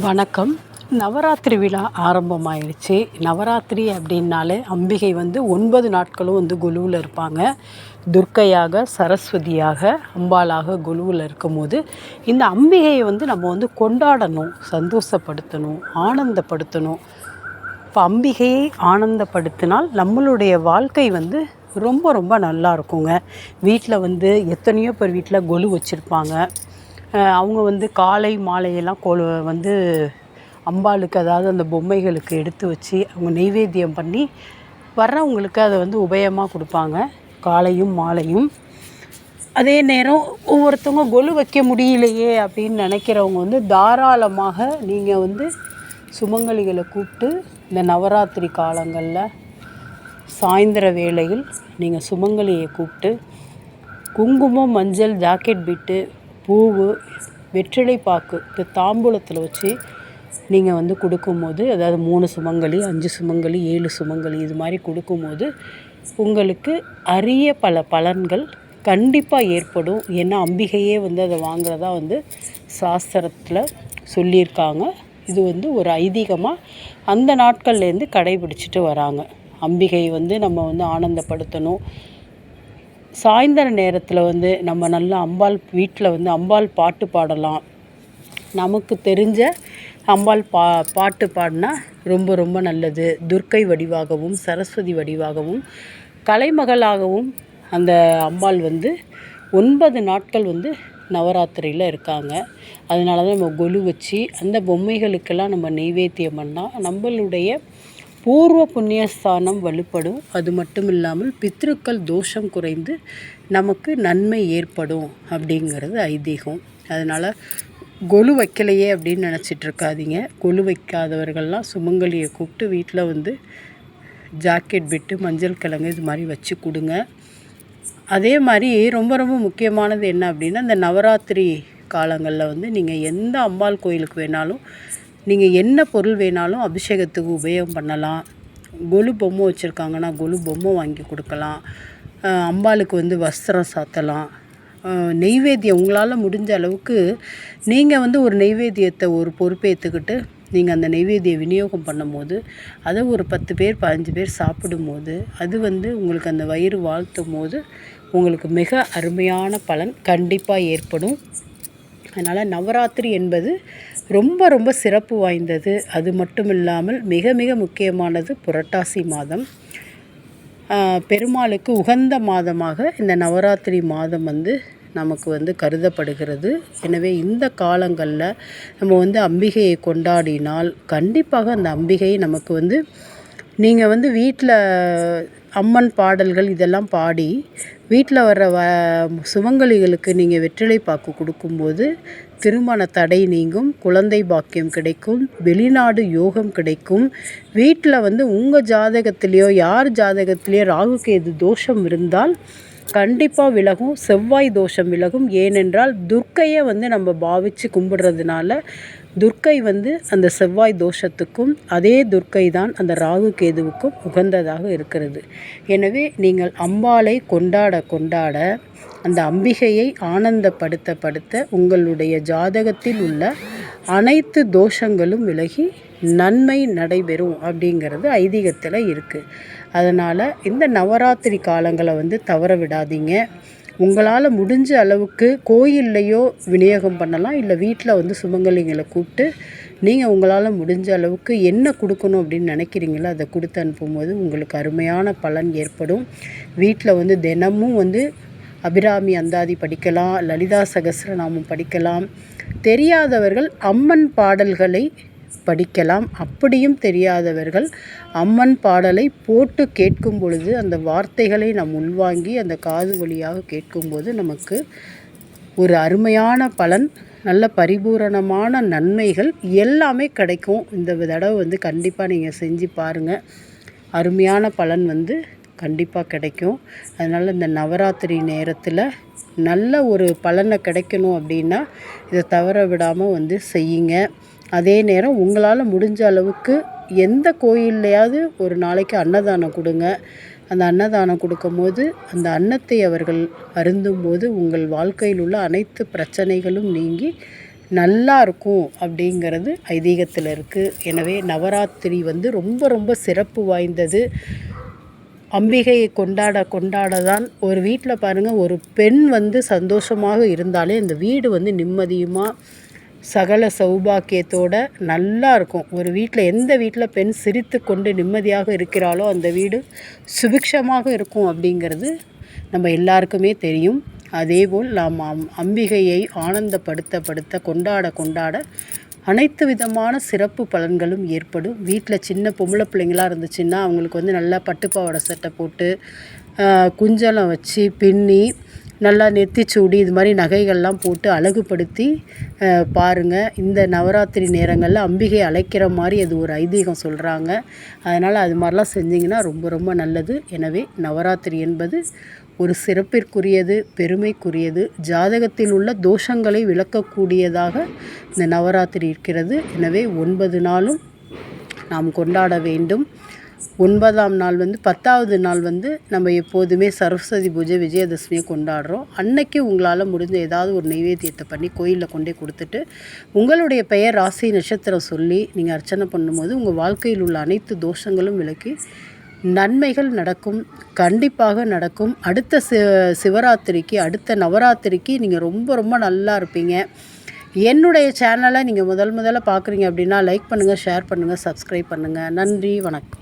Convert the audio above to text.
வணக்கம். நவராத்திரி விழா ஆரம்பமாயிடுச்சு. நவராத்திரி அப்படின்னாலே அம்பிகை வந்து ஒன்பது நாட்களும் வந்து குழுவில் இருப்பாங்க. துர்க்கையாக சரஸ்வதியாக அம்பாளாக குழுவில் இருக்கும்போது இந்த அம்பிகையை வந்து நம்ம வந்து கொண்டாடணும் சந்தோஷப்படுத்தணும் ஆனந்தப்படுத்தணும். இப்போ அம்பிகையை ஆனந்தப்படுத்தினால் நம்மளுடைய வாழ்க்கை வந்து ரொம்ப ரொம்ப நல்லா இருக்குங்க. வீட்டில் வந்து எத்தனையோ பேர் வீட்டில் கொலு வச்சுருப்பாங்க. அவங்க வந்து காலை மாலையெல்லாம் கொலு வந்து அம்பாளுக்கு அதாவது அந்த பொம்மைகளுக்கு எடுத்து வச்சு அவங்க நெய்வேத்தியம் பண்ணி வர்றவங்களுக்கு அதை வந்து உபயமாக கொடுப்பாங்க. காலையும் மாலையும். அதே நேரம் ஒவ்வொருத்தவங்க கொலு வைக்க முடியலையே அப்படின்னு நினைக்கிறவங்க வந்து தாராளமாக நீங்கள் வந்து சுமங்கலிகளை கூப்பிட்டு இந்த நவராத்திரி காலங்களில் சாயந்தர வேளையில் நீங்கள் சுமங்கலியை கூப்பிட்டு குங்குமம் மஞ்சள் ஜாக்கெட் பிட்டு பூவு வெற்றிலை பாக்கு இந்த தாம்பூலத்தில் வச்சு நீங்கள் வந்து கொடுக்கும்போது அதாவது மூணு சுமங்கலி அஞ்சு சுமங்கலி ஏழு சுமங்கலி இது மாதிரி கொடுக்கும்போது உங்களுக்கு அரிய பல பலன்கள் கண்டிப்பாக ஏற்படும். ஏன்னா அம்பிகையே வந்து அதை வாங்குறதா வந்து சாஸ்திரத்தில் சொல்லியிருக்காங்க. இது வந்து ஒரு ஐதீகமாக அந்த நாட்கள்லேருந்து கடைபிடிச்சிட்டு வராங்க. அம்பிகை வந்து நம்ம வந்து ஆனந்தப்படுத்தணும். சாயந்தர நேரத்தில் வந்து நம்ம நல்லா அம்பாள் வீட்டில் வந்து அம்பாள் பாட்டு பாடலாம். நமக்கு தெரிஞ்ச அம்பாள் பா பாட்டு பாடினா ரொம்ப ரொம்ப நல்லது. துர்க்கை வடிவாகவும் சரஸ்வதி வடிவாகவும் கலைமகளாகவும் அந்த அம்பாள் வந்து ஒன்பது நாட்கள் வந்து நவராத்திரியில் இருக்காங்க. அதனால தான் நம்ம கொலு வச்சு அந்த பொம்மைகளுக்கெல்லாம் நம்ம நெய்வேத்தியம் பண்ணால் நம்மளுடைய பூர்வ புண்ணியஸ்தானம் வலுப்படும். அது மட்டும் இல்லாமல் பித்ருக்கள் தோஷம் குறைந்து நமக்கு நன்மை ஏற்படும் அப்படிங்கிறது ஐதீகம். அதனால் கொலு வைக்கலையே அப்படின்னு நினச்சிட்டு இருக்காதீங்க. கொலு வைக்காதவர்கள்லாம் சுமங்கலியை கூப்பிட்டு வீட்டில் வந்து ஜாக்கெட் விட்டு மஞ்சள் கிழங்கு இது மாதிரி வச்சு கொடுங்க. அதே மாதிரி ரொம்ப ரொம்ப முக்கியமானது என்ன அப்படின்னா இந்த நவராத்திரி காலங்களில் வந்து நீங்கள் எந்த அம்பாள் கோயிலுக்கு வேணாலும் நீங்கள் என்ன பொருள் வேணாலும் அபிஷேகத்துக்கு உபயோகம் பண்ணலாம். கொலு பொம்மை வச்சுருக்காங்கன்னா கொலு பொம்மை வாங்கி கொடுக்கலாம். அம்பாளுக்கு வந்து வஸ்திரம் சாத்தலாம். நெய்வேத்தியம் உங்களால் முடிஞ்ச அளவுக்கு நீங்கள் வந்து ஒரு நெய்வேத்தியத்தை ஒரு பொறுப்பேற்றுக்கிட்டு நீங்கள் அந்த நெய்வேதியை விநியோகம் பண்ணும்போது அதை ஒரு பத்து பேர் பதினஞ்சு பேர் சாப்பிடும்போது அது வந்து உங்களுக்கு அந்த வயிறு வாழ்த்தும் போது உங்களுக்கு மிக அருமையான பலன் கண்டிப்பாக ஏற்படும். அதனால் நவராத்திரி என்பது ரொம்ப ரொம்ப சிறப்பு வாய்ந்தது. அது மட்டும் இல்லாமல் மிக மிக முக்கியமானது புரட்டாசி மாதம். பெருமாளுக்கு உகந்த மாதமாக இந்த நவராத்திரி மாதம் வந்து நமக்கு வந்து கருதப்படுகிறது. எனவே இந்த காலங்களில் நம்ம வந்து அம்பிகையை கொண்டாடினால் கண்டிப்பாக அந்த அம்பிகை நமக்கு வந்து நீங்கள் வந்து வீட்டில் அம்மன் பாடல்கள் இதெல்லாம் பாடி வீட்டில் வர்ற வ சுமங்கலிகளுக்கு நீங்கள் வெற்றிலை பாக்கு கொடுக்கும்போது திருமண தடை நீங்கும் குழந்தை பாக்கியம் கிடைக்கும் வெளிநாடு யோகம் கிடைக்கும். வீட்டில் வந்து உங்கள் ஜாதகத்திலேயோ யார் ஜாதகத்திலேயோ ராகு கேது தோஷம் இருந்தால் கண்டிப்பாக விலகும் செவ்வாய் தோஷம் விலகும். ஏனென்றால் துர்க்கையை வந்து நம்ம பாவித்து கும்பிடுறதுனால துர்க்கை வந்து அந்த செவ்வாய் தோஷத்துக்கும் அதே துர்க்கை தான் அந்த ராகு கேதுவுக்கும் உகந்ததாக இருக்கிறது. எனவே நீங்கள் அம்பாளை கொண்டாட கொண்டாட அந்த அம்பிகையை ஆனந்தப்படுத்த படுத்த உங்களுடைய ஜாதகத்தில் உள்ள அனைத்து தோஷங்களும் விலகி நன்மை நடைபெறும் அப்படிங்கிறது ஐதீகத்தில் இருக்குது அதனால் இந்த நவராத்திரி காலங்களை வந்து தவற விடாதீங்க. உங்களால் முடிஞ்ச அளவுக்கு கோயில்லையோ விநியோகம் பண்ணலாம் இல்லை வீட்டில் வந்து சுமங்கலிங்களை கூப்பிட்டு நீங்கள் உங்களால் முடிஞ்ச அளவுக்கு என்ன கொடுக்கணும் அப்படின்னு நினைக்கிறீங்களோ அதை கொடுத்து அனுப்பும்போது உங்களுக்கு அருமையான பலன் ஏற்படும். வீட்டில் வந்து தினமும் வந்து அபிராமி அந்தாதி படிக்கலாம் லலிதா சகசிரநாமம் படிக்கலாம். தெரியாதவர்கள் அம்மன் பாடல்களை படிக்கலாம். அப்படியும் தெரியாதவர்கள் அம்மன் பாடலை போட்டு கேட்கும் பொழுது அந்த வார்த்தைகளை நாம் உள்வாங்கி அந்த காது வழியாக கேட்கும்போது நமக்கு ஒரு அருமையான பலன் நல்ல பரிபூரணமான நன்மைகள் எல்லாமே கிடைக்கும். இந்த தடவை வந்து கண்டிப்பாக நீங்கள் செஞ்சு பாருங்கள் அருமையான பலன் வந்து கண்டிப்பாக கிடைக்கும். அதனால் இந்த நவராத்திரி நேரத்தில் நல்ல ஒரு பலனை கிடைக்கணும் அப்படின்னா இதை தவற விடாமல் வந்து செய்யுங்க. அதே நேரம் உங்களால் முடிஞ்ச அளவுக்கு எந்த கோயில்லையாவது ஒரு நாளைக்கு அன்னதானம் கொடுங்க. அந்த அன்னதானம் கொடுக்கும்போது அந்த அன்னத்தை அவர்கள் அருந்தும்போது உங்கள் வாழ்க்கையில் உள்ள அனைத்து பிரச்சனைகளும் நீங்கி நல்லா இருக்கும் அப்படிங்கிறது ஐதீகத்தில் இருக்குது எனவே நவராத்திரி வந்து ரொம்ப ரொம்ப சிறப்பு வாய்ந்தது. அம்பிகையை கொண்டாட கொண்டாட தான் ஒரு வீட்டில் பாருங்கள் ஒரு பெண் வந்து சந்தோஷமாக இருந்தாலே அந்த வீடு வந்து நிம்மதியுமாக சகல சௌபாக்கியத்தோட நல்லா இருக்கும். ஒரு வீட்டில் எந்த வீட்டில் பெண் சிரித்து கொண்டு நிம்மதியாக இருக்கிறாளோ அந்த வீடு சுபிக்ஷமாக இருக்கும் அப்படிங்கிறது நம்ம எல்லாருக்குமே தெரியும். அதேபோல் நாம் அம் அம்பிகையை ஆனந்தப்படுத்த படுத்த கொண்டாட கொண்டாட அனைத்து விதமான சிறப்பு பலன்களும் ஏற்படும். வீட்டில் சின்ன பொம்பளை பிள்ளைங்களா இருந்துச்சுன்னா அவங்களுக்கு வந்து நல்லா பட்டுப்பாவாடை சட்டை போட்டு குஞ்சலம் வச்சு பின்னி நல்லா நெத்திச்சூடி இது மாதிரி நகைகள்லாம் போட்டு அழகுபடுத்தி பாருங்கள் பாருங்க. இந்த நவராத்திரி நேரங்களில் அம்பிகை அழைக்கிற மாதிரி அது ஒரு ஐதீகம் சொல்கிறாங்க அதனால் அது மாதிரிலாம் செஞ்சிங்கன்னா ரொம்ப ரொம்ப நல்லது. எனவே நவராத்திரி என்பது ஒரு சிறப்பிற்குரியது பெருமைக்குரியது. ஜாதகத்தில் உள்ள தோஷங்களை விளக்கக்கூடியதாக இந்த நவராத்திரி இருக்கிறது. எனவே ஒன்பது நாளும் நாம் கொண்டாட வேண்டும். ஒன்பதாம் நாள் வந்து பத்தாவது நாள் வந்து நம்ம எப்போதுமே சரஸ்வதி பூஜை விஜயதசமியை கொண்டாடுறோம். அன்னைக்கு உங்களால் முடிஞ்ச ஏதாவது ஒரு நைவேத்தியத்தை பண்ணி கோயிலில் கொண்டே கொடுத்துட்டு உங்களுடைய பெயர் ராசி நட்சத்திரம் சொல்லி நீங்கள் அர்ச்சனை பண்ணும்போது உங்கள் வாழ்க்கையில் உள்ள அனைத்து தோஷங்களும் விலக்கி நன்மைகள் நடக்கும் கண்டிப்பாக நடக்கும். அடுத்த சி சிவராத்திரிக்கு அடுத்த நவராத்திரிக்கு நீங்கள் ரொம்ப ரொம்ப நல்லா இருப்பீங்க. என்னுடைய சேனலை நீங்கள் முதல் முதல்ல பார்க்குறீங்க அப்படின்னா லைக் பண்ணுங்கள் ஷேர் பண்ணுங்கள் சப்ஸ்கிரைப் பண்ணுங்கள் நன்றி வணக்கம்.